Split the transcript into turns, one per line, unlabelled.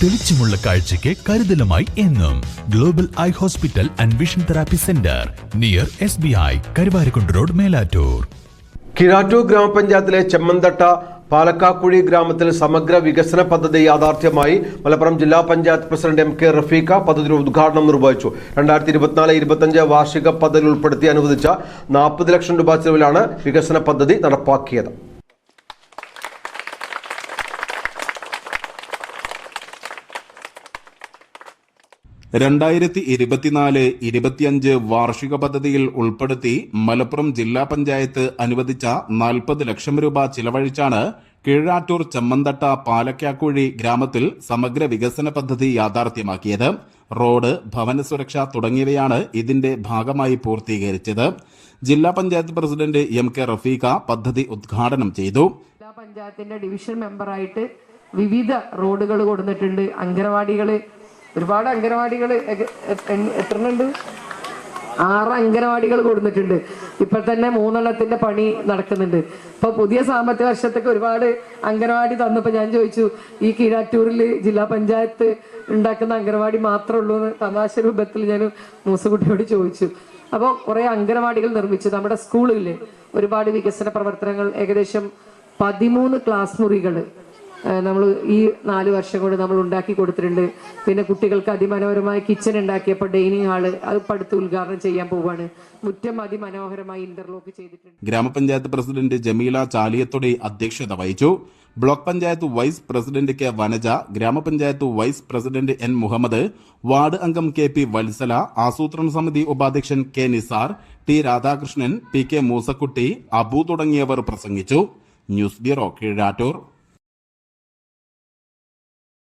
തെളിച്ചമുള്ള കാഴ്ചയ്ക്ക് കരുതലുമായി എന്നും. Global eye hospital and vision therapy centre near S B I Karuvarakundu road Melattur.
Kizhattur ഗ്രാമപഞ്ചായത്തിലെ ചെമ്മന്തട്ട പാലക്കാക്കുഴി ഗ്രാമത്തിൽ സമഗ്ര വികസന പദ്ധതി യാഥാർത്ഥ്യമായി മലപ്പുറം ജില്ലാ panchayat president M K Rafeekha പദ്ധതിയുടെ ഉദ്ഘാടനം നിർവഹിച്ചു. രണ്ടായിരത്തി ഇരുപത്തിനാല് ഇരുപത്തഞ്ച് വാർഷിക പദ്ധതി ഉൾപ്പെടുത്തി അനുവദിച്ച നാൽപ്പത് ലക്ഷം രൂപ ചെലവിലാണ് വികസന പദ്ധതി നടപ്പാക്കിയത്.
രണ്ടായിരത്തി ഇരുപത്തിനാല് ഇരുപത്തിയഞ്ച് വാർഷിക പദ്ധതിയിൽ ഉൾപ്പെടുത്തി മലപ്പുറം ജില്ലാ പഞ്ചായത്ത് അനുവദിച്ച നാൽപ്പത് ലക്ഷം രൂപ ചിലവഴിച്ചാണ് കീഴാറ്റൂർ ചെമ്മന്തട്ട പാലക്കാക്കുഴി ഗ്രാമത്തിൽ സമഗ്ര വികസന പദ്ധതി യാഥാർത്ഥ്യമാക്കിയത്. റോഡ് ഭവന സുരക്ഷ തുടങ്ങിയവയാണ് ഇതിന്റെ ഭാഗമായി പൂർത്തീകരിച്ചത്. ജില്ലാ panchayat president M K Rafeekha പദ്ധതി ഉദ്ഘാടനം ചെയ്തു.
ജില്ലാ പഞ്ചായത്തിന്റെ ഡിവിഷൻ മെമ്പറായിട്ട് വിവിധ റോഡുകൾ കൊടുത്തിട്ടുണ്ട്. അംഗനവാടികൾ ഒരുപാട് അംഗനവാടികൾ എത്രണ്ട് ആറ് അംഗനവാടികൾ കൊടുത്തിട്ടുണ്ട് ഇപ്പൊ തന്നെ മൂന്നെണ്ണത്തിന്റെ പണി നടക്കുന്നുണ്ട്. ഇപ്പൊ പുതിയ സാമ്പത്തിക വർഷത്തേക്ക് ഒരുപാട് അംഗനവാടി തന്നപ്പോ ഞാൻ ചോദിച്ചു ഈ കീഴാറ്റൂരിൽ ജില്ലാ പഞ്ചായത്ത് ഉണ്ടാക്കുന്ന അംഗനവാടി മാത്രമേ ഉള്ളൂ എന്ന് തമാശ രൂപത്തിൽ ഞാൻ മൂസുകുട്ടിയോട് ചോദിച്ചു. അപ്പോൾ കുറെ അംഗനവാടികൾ നിർമ്മിച്ചു. നമ്മുടെ സ്കൂളിൽ ഒരുപാട് വികസന പ്രവർത്തനങ്ങൾ ഏകദേശം പതിമൂന്ന് ക്ലാസ് മുറികൾ നമ്മൾ ഈ നാല് വർഷം കൊണ്ട് നമ്മൾ ഉണ്ടാക്കി കൊടുത്തിട്ടുണ്ട്. പിന്നെ കുട്ടികൾക്ക് അതിമനോഹരമായ കിച്ചൺ ഉണ്ടാക്കിയപ്പോൾ ഡൈനിങ് ഹാൾ അത് പടുത്ത് ഉദ്ഘാടനം ചെയ്യാൻ പോവുകയാണ് മുറ്റം അതിമനോഹരമായി ഇന്റർലോക്ക് ചെയ്തിട്ടുണ്ട്.
ഗ്രാമപഞ്ചായത്ത് പ്രസിഡന്റ് ജമീല ചാലിയത്തോടെ അധ്യക്ഷത വഹിച്ചു. Block panchayat vice president K Vanaja ഗ്രാമപഞ്ചായത്ത് vice president N Muhammad ward അംഗം കെ പി വത്സല ആസൂത്രണ സമിതി ഉപാധ്യക്ഷൻ K Nisar T Radhakrishnan P K Moosakutty Abu തുടങ്ങിയവർ പ്രസംഗിച്ചു. News bureau Keezhattur.